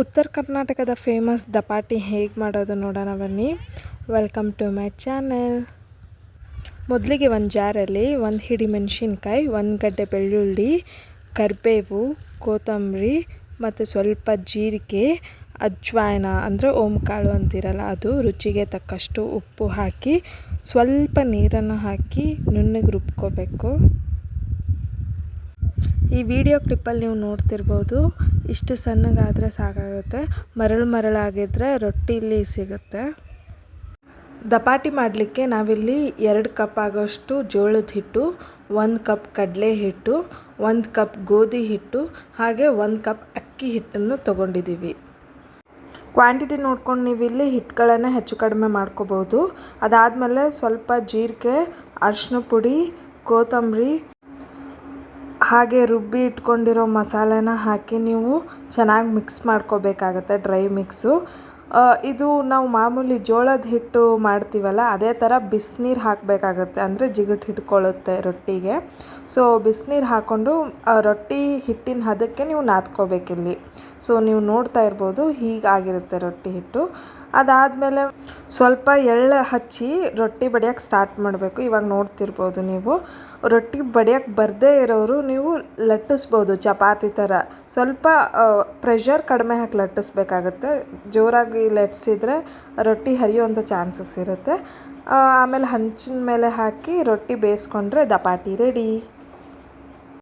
ಉತ್ತರ ಕರ್ನಾಟಕದ ಫೇಮಸ್ ದಪಾಟಿ ಹೇಗೆ ಮಾಡೋದು ನೋಡೋಣ ಬನ್ನಿ. ವೆಲ್ಕಮ್ ಟು ಮೈ ಚಾನೆಲ್ ಮೊದಲಿಗೆ ಒಂದು ಜಾರಲ್ಲಿ ಒಂದು ಹಿಡಿ ಮೆಣಸಿನ್ಕಾಯಿ, ಒಂದು ಗಡ್ಡೆ ಬೆಳ್ಳುಳ್ಳಿ, ಕರಿಬೇವು, ಕೊತ್ತಂಬರಿ ಮತ್ತು ಸ್ವಲ್ಪ ಜೀರಿಗೆ, ಅಜ್ವಾಯನ ಅಂದರೆ ಓಂಕಾಳು ಅಂತಿರಲ್ಲ ಅದು ರುಚಿಗೆ ತಕ್ಕಷ್ಟು ಉಪ್ಪು ಹಾಕಿ ಸ್ವಲ್ಪ ನೀರನ್ನು ಹಾಕಿ ನುಣ್ಣಗೆ ರುಬ್ಕೋಬೇಕು. ಈ ವಿಡಿಯೋ ಕ್ಲಿಪ್ಪಲ್ಲಿ ನೀವು ನೋಡ್ತಿರ್ಬೋದು, ಇಷ್ಟು ಸಣ್ಣಗಾದರೆ ಸಾಕಾಗುತ್ತೆ. ಮರಳು ಮರಳಾಗಿದ್ದರೆ ರೊಟ್ಟಿಲಿ ಸಿಗುತ್ತೆ. ದಪಾಟಿ ಮಾಡಲಿಕ್ಕೆ ನಾವಿಲ್ಲಿ ಎರಡು ಕಪ್ ಆಗೋಷ್ಟು ಜೋಳದ ಹಿಟ್ಟು, ಒಂದು ಕಪ್ ಕಡಲೆ ಹಿಟ್ಟು, ಒಂದು ಕಪ್ ಗೋಧಿ ಹಿಟ್ಟು, ಹಾಗೆ ಒಂದು ಕಪ್ ಅಕ್ಕಿ ಹಿಟ್ಟನ್ನು ತೊಗೊಂಡಿದ್ದೀವಿ. ಕ್ವಾಂಟಿಟಿ ನೋಡ್ಕೊಂಡು ನೀವು ಇಲ್ಲಿ ಹಿಟ್ಟುಗಳನ್ನು ಹೆಚ್ಚು ಕಡಿಮೆ ಮಾಡ್ಕೋಬೋದು. ಅದಾದಮೇಲೆ ಸ್ವಲ್ಪ ಜೀರಿಗೆ ಅರಿಶಿನ ಪುಡಿ, ಕೊತ್ತಂಬರಿ ಹಾಗೆ ರುಬ್ಬಿ ಇಟ್ಕೊಂಡಿರೋ ಮಸಾಲೆನ ಹಾಕಿ ನೀವು ಚೆನ್ನಾಗಿ ಮಿಕ್ಸ್ ಮಾಡ್ಕೋಬೇಕಾಗತ್ತೆ ಡ್ರೈ ಮಿಕ್ಸು ಇದು ನಾವು ಮಾಮೂಲಿ ಜೋಳದ ಹಿಟ್ಟು ಮಾಡ್ತೀವಲ್ಲ, ಅದೇ ಥರ ಬಿಸಿನೀರು ಹಾಕಬೇಕಾಗತ್ತೆ, ಅಂದರೆ ಜಿಗುಟು ಹಿಡ್ಕೊಳ್ಳುತ್ತೆ ರೊಟ್ಟಿಗೆ. ಸೊ ಬಿಸಿನೀರು ಹಾಕ್ಕೊಂಡು ರೊಟ್ಟಿ ಹಿಟ್ಟಿನ ಹದಕ್ಕೆ ನೀವು ನಾದ್ಕೋಬೇಕಿಲ್ಲಿ. ಸೊ ನೀವು ನೋಡ್ತಾ ಇರ್ಬೋದು, ಹೀಗಾಗಿರುತ್ತೆ ರೊಟ್ಟಿ ಹಿಟ್ಟು. ಅದಾದಮೇಲೆ ಸ್ವಲ್ಪ ಎಳ್ಳು ಹಚ್ಚಿ ರೊಟ್ಟಿ ಬಡಿಯೋಕ್ಕೆ ಸ್ಟಾರ್ಟ್ ಮಾಡಬೇಕು. ಇವಾಗ ನೋಡ್ತಿರ್ಬೋದು ನೀವು. ರೊಟ್ಟಿ ಬಡಿಯೋಕ್ಕೆ ಬರದೇ ಇರೋರು ನೀವು ಲಟ್ಟಿಸ್ಬೋದು, ಚಪಾತಿ ಥರ. ಸ್ವಲ್ಪ ಪ್ರೆಷರ್ ಕಡಿಮೆ ಹಾಕಿ ಲಟ್ಟಿಸ್ಬೇಕಾಗತ್ತೆ. ಜೋರಾಗಿ ಲಟ್ಸಿದ್ರೆ ರೊಟ್ಟಿ ಹರಿಯುವಂಥ ಚಾನ್ಸಸ್ ಇರುತ್ತೆ. ಆಮೇಲೆ ಹಂಚಿನ ಮೇಲೆ ಹಾಕಿ ರೊಟ್ಟಿ ಬೇಯಿಸ್ಕೊಂಡ್ರೆ ದಪಾಟಿ ರೆಡಿ